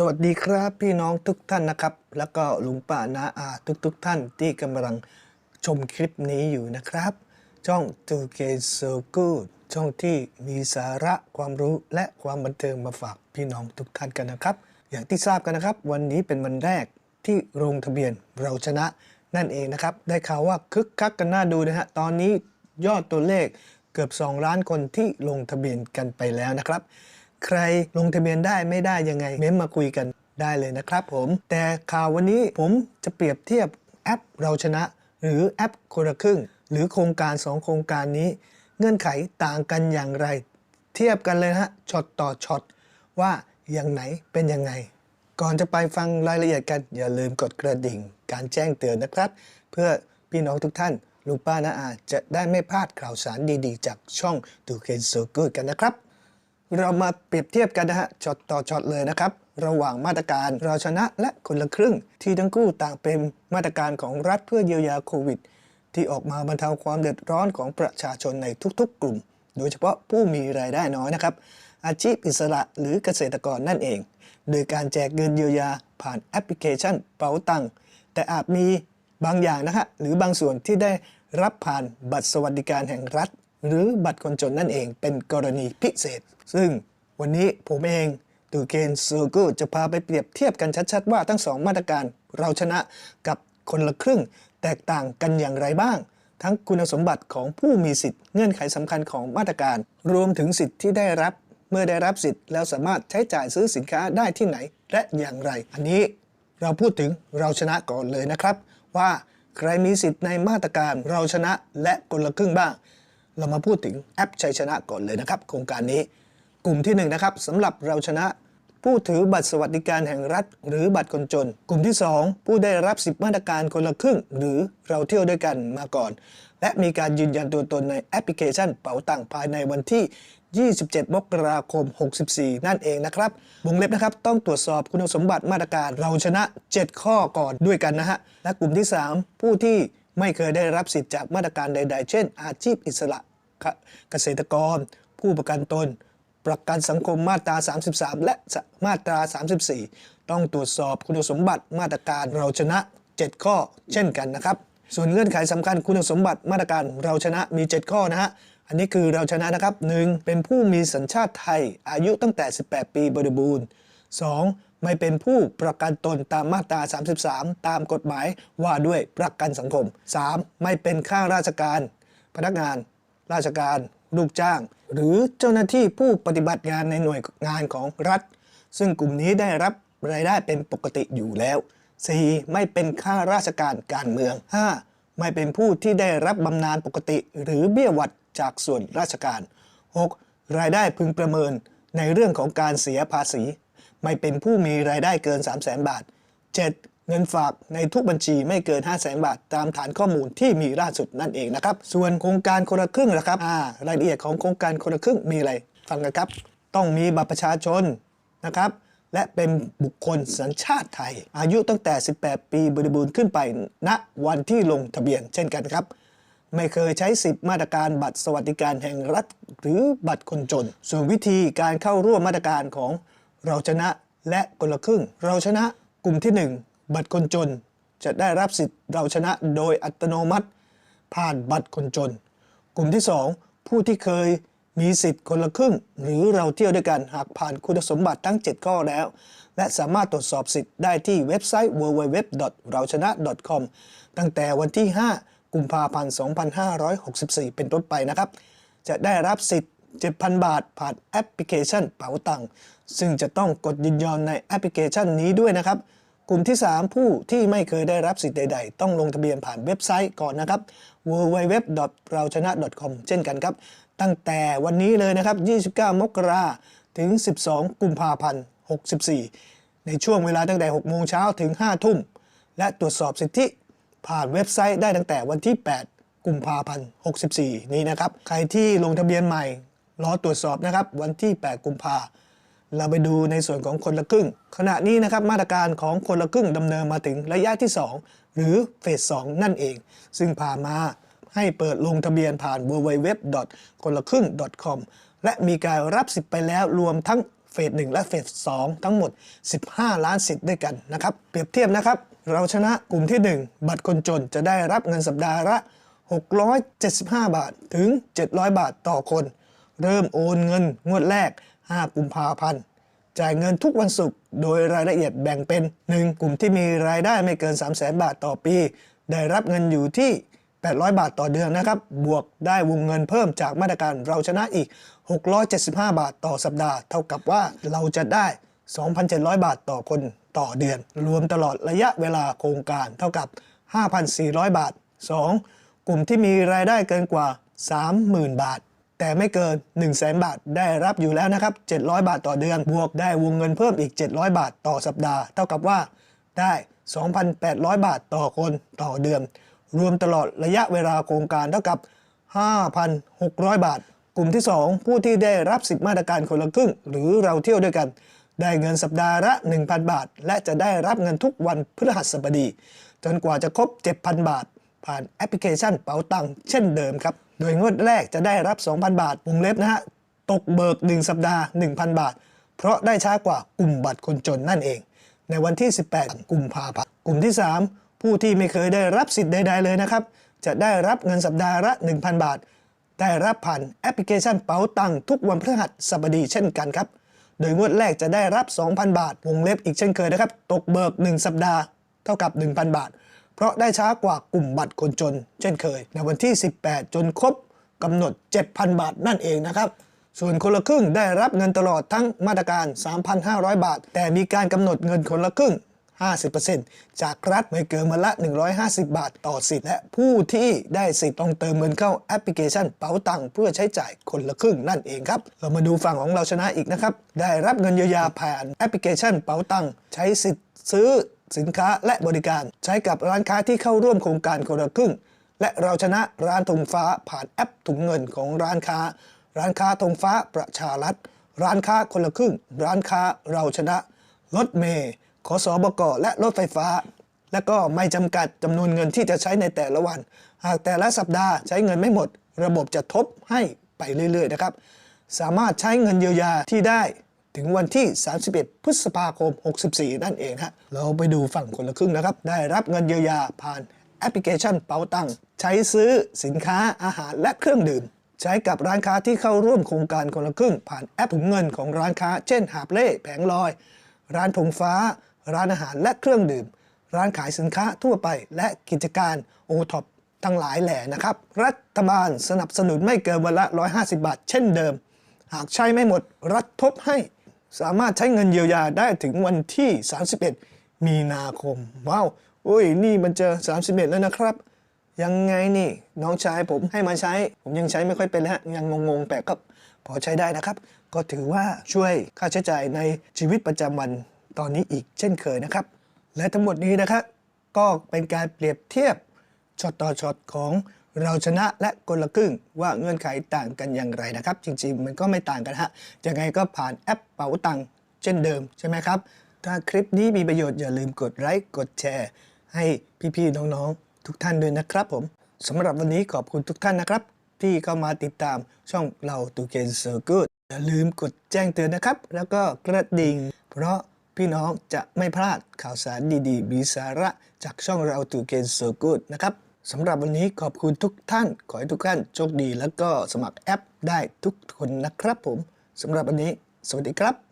สวัสดีครับพี่น้องทุกท่านนะครับ แล้วก็ลุงป้านาอาทุกทุกๆท่านที่กำลังชมคลิปนี้อยู่นะครับ ช่อง 2 k So Good ช่องที่มีสาระความรู้และความบันเทิงมาฝากพี่น้องทุกท่านกันนะครับ อย่างที่ทราบกันนะครับ วันนี้เป็นวันแรกที่ลงทะเบียนเราชนะนั่นเองนะครับ ได้ข่าวว่าคึกคักกันน่าดูนะฮะตอนนี้ยอดตัวเลขเกือบ 2 ล้านคนที่ลงทะเบียนกันไปแล้วนะครับ ใครลงทะเบียนได้ไม่ได้ยังไง เม้มมาคุยกันได้เลยนะครับผม แต่ข่าววันนี้ผมจะเปรียบเทียบแอปเราชนะ หรือแอปคนละครึ่ง หรือโครงการ 2 โครงการนี้ เงื่อนไขต่างกันอย่างไร เทียบกันเลยฮะช็อตต่อช็อตว่าอย่างไหนเป็นยังไง ก่อนจะไปฟังรายละเอียดกัน อย่าลืมกดกระดิ่ง การแจ้งเตือนนะครับ เพื่อพี่น้องทุกท่านลุงป้านาอาจะได้ไม่พลาดข่าวสารดีๆ จากช่องตูเคนโซกูดกันนะครับ เรามาเปรียบเทียบกันนะฮะช็อตต่อช็อตเลยนะครับ ระหว่างมาตรการเราชนะและคนละครึ่ง ที่ทั้งคู่ต่างเป็นมาตรการของรัฐเพื่อเยียวยาโควิด ที่ออกมาบรรเทาความเดือดร้อนของประชาชนในทุกๆ กลุ่ม โดยเฉพาะผู้มีรายได้น้อยนะครับ อาชีพอิสระหรือเกษตรกรนั่นเอง โดยการแจกเงินเยียวยาผ่านแอปพลิเคชันเป๋าตังแต่อาจมีบางอย่างนะฮะหรือบางส่วนที่ได้รับผ่านบัตรสวัสดิการแห่งรัฐ หรือบัตรคนจนนั่นเองเป็นกรณีพิเศษ ซึ่งวันนี้ผมเองตูเกนซูกูจะพาไปเปรียบเทียบกันชัดๆ ว่าทั้งสองมาตรการเราชนะกับคนละครึ่ง แตกต่างกันอย่างไรบ้าง ทั้งคุณสมบัติของผู้มีสิทธิ์เงื่อนไขสำคัญของมาตรการ รวมถึงสิทธิ์ที่ได้รับ เมื่อได้รับสิทธิ์แล้วสามารถใช้จ่ายซื้อสินค้าได้ที่ไหน และอย่างไร อันนี้เราพูดถึงเราชนะก่อนเลยนะครับ ว่าใครมีสิทธิ์ในมาตรการเราชนะและคนละครึ่งบ้าง เรามาพูดถึงแอปชัยชนะก่อนเลยนะครับ โครงการนี้ กลุ่มที่1นงนะครับสำหรับเราชนะ ผู้ถือบัตรสวัสดิการแห่งรัฐ หรือบัตรคนจน กลุ่มที่ 2 ผู้ได้รับสิบมาตรการคนละครึ่ง หรือเราเที่ยวด้วยกันมาก่อน และมีการยืนยันตัวตนในแอปพลิเคชันเป๋าตังภายในวันที่27 มกราคม 64 นั่นเองนะครับ วงเล็บนะครับ ต้องตรวจสอบคุณสมบัติมาตรการเราชนะ 7 ข้อก่อนด้วยกันนะฮะ และกลุ่มที่ 3 ผู้ที่ไม่เคยได้รับสิทธิ์จากมาตรการใด ๆ เช่น อาชีพอิสระ เกษตรกร ผู้ประกันตน ประกันสังคมมาตรา 33 และมาตรา 34 ต้องตรวจสอบคุณสมบัติมาตรการเราชนะ 7 ข้อเช่นกันนะครับ ส่วนเงื่อนไขสำคัญคุณสมบัติมาตรการเราชนะมี 7 ข้อนะฮะอันนี้คือเราชนะนะครับ 1. เป็นผู้มีสัญชาติไทย อายุตั้งแต่ 18 ปีบริบูรณ์ 2. ไม่เป็นผู้ประกันตนตามมาตรา 33 ตามกฎหมายว่าด้วยประกันสังคม 3. ไม่เป็นข้าราชการ พนักงาน ราชการ ลูกจ้าง หรือเจ้าหน้าที่ผู้ปฏิบัติงานในหน่วยงานของรัฐ ซึ่งกลุ่มนี้ได้รับรายได้เป็นปกติอยู่แล้ว 4. ไม่เป็นข้าราชการการเมือง 5. ไม่เป็นผู้ที่ได้รับบำนาญปกติ หรือเบี้ยหวัดจากส่วนราชการ 6. รายได้พึงประเมินในเรื่องของการเสียภาษี ไม่เป็นผู้มีรายได้เกิน 3 0 0 0 0 0 บาท 7. เงินฝากในทุกบัญชีไม่เกิน 5 0 0 0 0 0บาท ตามฐานข้อมูลที่มีล่าสุดนั่นเองนะครับ ส่วนโครงการคนละครึ่งนะครับอ่ารายละเอียดของโครงการคนละครึ่งมีอะไร ฟังกันครับ ต้องมีบัตรประชาชนนะครับและเป็นบุคคลสัญชาติไทย อายุตั้งแต่ 18 ปีบริบูรณ์ขึ้นไปณวันที่ลงทะเบียนเช่นกันครับ ไม่เคยใช้สิทธิมาตรการบัตรสวัสดิการแห่งรัฐ หรือบัตรคนจน ส่วนวิธีการเข้าร่วมมาตรการของเราชนะและคนละครึ่ง เราชนะกลุ่มที่ 1 บัตรคนจน จะได้รับสิทธิ์เราชนะโดยอัตโนมัติ ผ่านบัตรคนจน กลุ่มที่ 2 ผู้ที่เคยมีสิทธิ์คนละครึ่ง หรือเราเที่ยวด้วยกันหากผ่านคุณสมบัติทั้ง 7 ข้อแล้ว และสามารถตรวจสอบสิทธิ์ได้ที่เว็บไซต์ www.rauchana.com ตั้งแต่วันที่ 5 กุมภาพันธ์ 2564 เป็นต้นไปนะครับ จะได้รับสิทธิ์ 7,000 บาท ผ่านแอปพลิเคชันเป๋าตังค์ซึ่งจะต้องกดยินยอมในแอปพลิเคชันนี้ด้วยนะครับ กลุ่มที่ 3 ผู้ที่ไม่เคยได้รับสิทธิ์ใด ๆ ต้องลงทะเบียนผ่านเว็บไซต์ก่อนนะครับ www.rauchana.com เช่นกันครับ ตั้งแต่วันนี้เลยนะครับ 29 มกราถึง 12 กุมภาพันธ์ 64 ในช่วงเวลาตั้งแต่ 6 โมงเช้าถึง 5 ทุ่ม และตรวจสอบสิทธิผ่านเว็บไซต์ได้ตั้งแต่วันที่ 8 กุมภาพันธ์ 64 นี้นะครับ ใครที่ลงทะเบียนใหม่ รอตรวจสอบนะครับ วันที่ 8 กุมภาพันธ์ เราไปดูในส่วนของคนละครึ่ง ขณะนี้นะครับมาตรการของคนละครึ่งดำเนินมาถึงระยะที่ 2 หรือเฟส 2 นั่นเอง ซึ่งพามาให้เปิดลงทะเบียนผ่าน www. คนละครึ่ง .com และมีการรับสิทธิ์ไปแล้วรวมทั้งเฟส 1 และเฟส 2 ทั้งหมด 15 ล้านสิทธิ์ด้วยกันนะครับ เปรียบเทียบนะครับ เราชนะกลุ่มที่ 1 บัตรคนจนจะได้รับเงินสัปดาห์ละ 675 บาทถึง 700 บาทต่อคน เริ่มโอนเงินงวดแรก 5 กุมภาพันธ์ จ่ายเงินทุกวันศุกร์ โดยรายละเอียดแบ่งเป็น 1. กลุ่มที่มีรายได้ไม่เกิน 3 0 0 0 0 0 บาทต่อปี ได้รับเงินอยู่ที่ 800 บาทต่อเดือนนะครับ บวกได้วงเงินเพิ่มจากมาตรการเราชนะอีก 675 บาทต่อสัปดาห์ เท่ากับว่าเราจะได้ 2,700 บาทต่อคนต่อเดือน รวมตลอดระยะเวลาโครงการเท่ากับ 5,400 บาท 2. กลุ่มที่มีรายได้เกินกว่า 30,000 บาท แต่ไม่เกิน 1 0 0 0 0แบาทได้รับอยู่แล้วนะครับ 700 บาทต่อเดือนบวกได้วงเงินเพิ่มอีก 700 บาทต่อสัปดาห์ เท่ากับว่าได้ 2,800 บาทต่อคนต่อเดือน รวมตลอดระยะเวลาโครงการเท่ากับ 5,600 บาท กลุ่มที่ 2 ผู้ที่ได้รับสิทธิมาตรการคนละครึ่ง หรือเราเที่ยวด้วยกัน ได้เงินสัปดาห์ละ 1,000 บาท และจะได้รับเงินทุกวันพฤหัสบดี จนกว่าจะครบ 7,000 บาท ผ่านแอปพลิเคชันเป๋าตังค์เช่นเดิมครับ โดยงวดแรกจะได้รับ 2,000 บาทวงเล็บนะฮะ ตกเบิก 1 สัปดาห์ 1,000 บาท เพราะได้ช้ากว่ากลุ่มบัตรคนจนนั่นเอง ในวันที่ 18 กุมภาพันธ์ กลุ่มที่ 3 ผู้ที่ไม่เคยได้รับสิทธิ์ใด ๆ เลยนะครับ จะได้รับเงินสัปดาห์ละ 1,000 บาท ได้รับผ่านแอปพลิเคชันเป๋าตังค์ทุกวันพฤหัสบดีเช่นกันครับ โดยงวดแรกจะได้รับ 2,000 บาท วงเล็บอีกเช่นเคยนะครับ ตกเบิก 1 สัปดาห์ เท่ากับ 1,000 บาท เพราะได้ช้ากว่ากลุ่มบัตรคนจน เช่นเคย ในวันที่ 18 จนครบกำหนด 7,000 บาทนั่นเองนะครับส่วนคนละครึ่งได้รับเงินตลอดทั้งมาตรการ 3,500 บาท แต่มีการกำหนดเงินคนละครึ่ง 50%จากรัฐไม่เกินมาละ 150 บาทต่อสิทธิ์และผู้ที่ได้สิทธิ์ต้องเติมเงินเข้าแอปพลิเคชันเป๋าตังเพื่อใช้จ่ายคนละครึ่งนั่นเองครับ เรามาดูฝั่งของเราชนะอีกนะครับ ได้รับเงินเยียวยาผ่านแอปพลิเคชันเป๋าตังใช้สิทธิ์ซื้อ สินค้าและบริการ ใช้กับร้านค้าที่เข้าร่วมโครงการคนละครึ่ง และเราชนะร้านธงฟ้าผ่านแอปถุงเงินของร้านค้า ร้านค้าธงฟ้าประชารัฐ ร้านค้าคนละครึ่ง ร้านค้าเราชนะ รถเมย์ขอสอบกและรถไฟฟ้า และก็ไม่จำกัดจำนวนเงินที่จะใช้ในแต่ละวัน หากแต่ละสัปดาห์ใช้เงินไม่หมด ระบบจะทบให้ไปเรื่อยๆนะครับ สามารถใช้เงินเยียวยาที่ได้ ถึงวันที่ 31 พฤษภาคม 64 นั่นเองฮะเราไปดูฝั่งคนละครึ่งนะครับ ได้รับเงินเยียวยาผ่านแอปพลิเคชันเป๋าตังค์ใช้ซื้อสินค้าอาหารและเครื่องดื่ม ใช้กับร้านค้าที่เข้าร่วมโครงการคนละครึ่ง ผ่านแอปถุงเงินของร้านค้า เช่น หาบเล่แผงลอย ร้านธงฟ้า ร้านอาหารและเครื่องดื่ม ร้านขายสินค้าทั่วไป และกิจการโอท็อปทั้งหลายแหล่นะครับ รัฐบาลสนับสนุนไม่เกินวันละ 150 บาท เช่นเดิม หากใช้ไม่หมดรัฐทบให้ สามารถใช้เงินเยียวยาได้ถึงวันที่ 31 มีนาคม ว้าวอุ้ยนี่มันเจอ 31 แล้วนะครับ ยังไงนี่น้องชายผมให้มาใช้ ผมยังใช้ไม่ค่อยเป็นแล้วฮะยังงงๆแต่ก็พอใช้ได้นะครับ ก็ถือว่าช่วยค่าใช้จ่ายในชีวิตประจำวันตอนนี้อีกเช่นเคยนะครับ และทั้งหมดนี้นะครับก็เป็นการเปรียบเทียบช็อตต่อช็อตของ เราชนะและคนละครึ่งว่าเงื่อนไขต่างกันอย่างไรนะครับ จริงๆ มันก็ไม่ต่างกันฮะยังไงก็ผ่านแอปเป๋าตังค์เช่นเดิมใช่ไหมครับ ถ้าคลิปนี้มีประโยชน์อย่าลืมกดไลค์กดแชร์ ให้พี่ๆน้องๆ ทุกท่านด้วยนะครับผมสำหรับวันนี้ขอบคุณทุกท่านนะครับ ที่เข้ามาติดตามช่องเราตูเกนเซอร์กูดอย่าลืมกดแจ้งเตือนนะครับ แล้วก็กระดิ่ง เพราะพี่น้องจะไม่พลาดข่าวสารดีๆมีสาระจากช่องเราตูเกนเซอร์กูดนะครับ สำหรับวันนี้ขอบคุณทุกท่าน ขอให้ทุกท่านโชคดี แล้วก็สมัครแอปได้ทุกคนนะครับผมสำหรับวันนี้ สวัสดีครับ